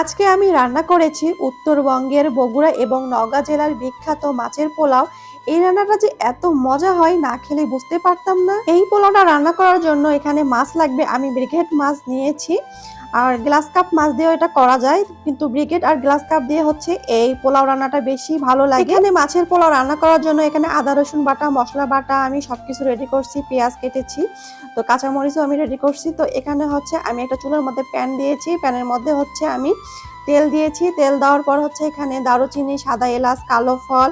আজকে আমি রান্না করেছি উত্তরবঙ্গের বগুড়া এবং নওগাঁ জেলার বিখ্যাত মাছের পোলাও। এই রান্নাটা যে এত মজা হয়, না খেলে বুঝতে পারতাম না। এই পোলাওটা রান্না করার জন্য এখানে মাছ লাগবে। আমি ব্রিগেড মাছ নিয়েছি। আর গ্লাস কাপ মাছ দিয়েও এটা করা যায়, কিন্তু ব্রিগেড আর গ্লাস কাপ দিয়ে হচ্ছে এই পোলাও রান্নাটা বেশি ভালো লাগে। এখানে মাছের পোলাও রান্না করার জন্য এখানে আদা, রসুন বাটা, মশলা বাটা আমি সবকিছু রেডি করছি, পেঁয়াজ কেটেছি, তো কাঁচামরিচও আমি রেডি করছি। তো এখানে হচ্ছে আমি একটা চুলার মধ্যে প্যান দিয়েছি, প্যানের মধ্যে হচ্ছে আমি তেল দিয়েছি। তেল দেওয়ার পর হচ্ছে এখানে দারুচিনি, সাদা এলাচ, কালো ফল,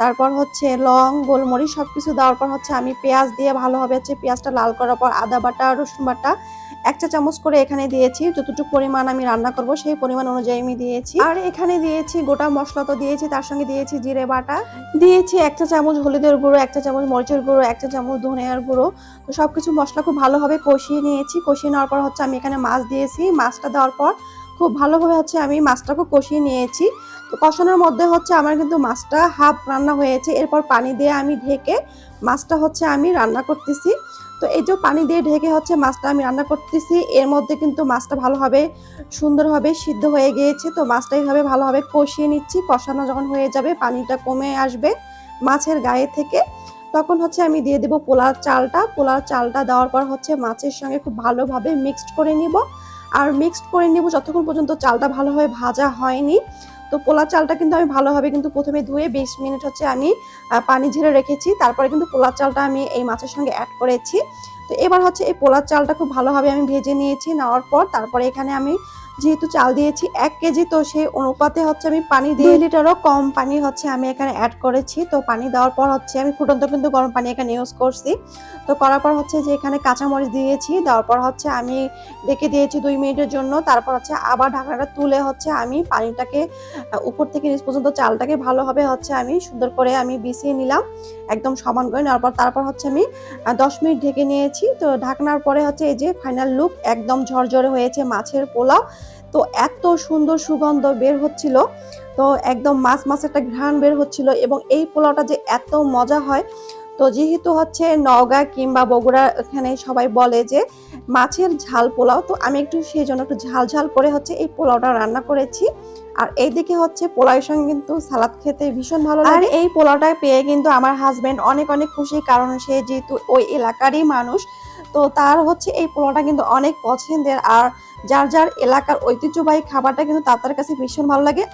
তারপর হচ্ছে লং, গোলমরিচ সব কিছু দেওয়ার পর হচ্ছে আমি পেঁয়াজ দিয়ে ভালোভাবে হচ্ছে পেঁয়াজটা লাল করার পর আদা বাটা, রসুন বাটা এক চা চামচ করে এখানে দিয়েছি, যতটুকু পরিমাণ আমি রান্না করব সেই পরিমাণ অনুযায়ী আমি দিয়েছি। আর এখানে দিয়েছি গোটা মশলা তো দিয়েছি, তার সঙ্গে দিয়েছি জিরে বাটা। দিয়েছি এক চা চামচ হলুদের গুঁড়ো, এক চা চামচ মরিচের গুঁড়ো, এক চা চামচ ধনিয়ার গুঁড়ো। তো সব কিছু মশলা খুব ভালোভাবে কষিয়ে নিয়েছি। কষিয়ে নেওয়ার পর হচ্ছে আমি এখানে মাছ দিয়েছি। মাছটা দেওয়ার পর খুব ভালোভাবে হচ্ছে আমি মাছটাকে কষিয়ে নিয়েছি। তো কষানোর মধ্যে হচ্ছে আমার কিন্তু মাছটা হাফ রান্না হয়েছে। এরপর পানি দিয়ে আমি ঢেকে মাছটা হচ্ছে আমি রান্না করতেছি। তো এই যে পানি দিয়ে ঢেকে হচ্ছে মাছটা আমি রান্না করতেছি। এর মধ্যে কিন্তু মাছটা ভালোভাবে সুন্দরভাবে সিদ্ধ হয়ে গিয়েছে। তো মাছটা এইভাবে ভালোভাবে কষিয়ে নিচ্ছি। কষানো যখন হয়ে যাবে, পানিটা কমে আসবে মাছের গায়ে থেকে। তখন হচ্ছে আমি দিয়ে দেবো পোলার চালটা। পোলার চালটা দেওয়ার পর হচ্ছে মাছের সঙ্গে খুব ভালোভাবে মিক্সড করে নিব। আর মিক্সড করে নিব যতক্ষণ পর্যন্ত চালটা ভালোভাবে ভাজা হয়নি তো পোলা চালটা কিন্তু আমি ভালোভাবে কিন্তু প্রথমে ধুয়ে বিশ মিনিট হচ্ছে আমি পানি ঝেড়ে রেখেছি, তারপরে কিন্তু পোলা চালটা আমি এই মাছের সঙ্গে অ্যাড করেছি। তো এবার হচ্ছে এই পোলার চালটা খুব ভালোভাবে আমি ভেজে নিয়েছি, নেওয়ার পর তারপরে এখানে আমি যেহেতু চাল দিয়েছি এক কেজি তো সেই অনুপাতে হচ্ছে আমি পানি দুই লিটারও কম পানি হচ্ছে আমি এখানে অ্যাড করেছি। তো পানি দেওয়ার পর হচ্ছে আমি ফুটন্ত কিন্তু গরম পানি এখানে ইউজ করছি। তো করার পর হচ্ছে যে এখানে কাঁচামরিচ দিয়েছি দেওয়ার পর হচ্ছে আমি রেখে দিয়েছি দুই মিনিটের জন্য। তারপর হচ্ছে আবার ঢাকনাটা তুলে হচ্ছে আমি পানিটাকে উপর থেকে নিচ পর্যন্ত চালটাকে ভালোভাবে হচ্ছে আমি সুন্দর করে আমি বিছিয়ে নিলাম একদম সমান করে নেওয়ার পর তারপর হচ্ছে আমি দশ মিনিট ঢেকে নিয়েছি। তো ঢাকনার পরে হচ্ছে এই যে ফাইনাল লুক একদম ঝরঝরে হয়েছে মাছের পোলাও। তো এত সুন্দর সুগন্ধ বের হচ্ছিল। তো একদম মাছ মাছ একটা ঘ্রাণ বের হচ্ছিল এবং এই পোলাওটা যে এত মজা হয়। তো যেহেতু হচ্ছে নওগাঁ কিংবা বগুড়া এখানে সবাই বলে যে মাছের ঝাল পোলাও তো আমি একটু সেই জন্য একটু ঝাল ঝাল করে হচ্ছে এই পোলাওটা রান্না করেছি। আর এইদিকে হচ্ছে পোলাওয়ের সঙ্গে কিন্তু সালাদ খেতে ভীষণ ভালো লাগে। আর এই পোলাওটা পেয়ে কিন্তু আমার হাজবেন্ড অনেক অনেক খুশি কারণ সে যেহেতু ওই এলাকারই মানুষ তো তার হচ্ছে এই পোলাওটা কিন্তু অনেক পছন্দের। আর যার যার এলাকার ঐতিহ্যবাহী খাবারটা কিন্তু তার কাছে ভীষণ ভালো লাগে।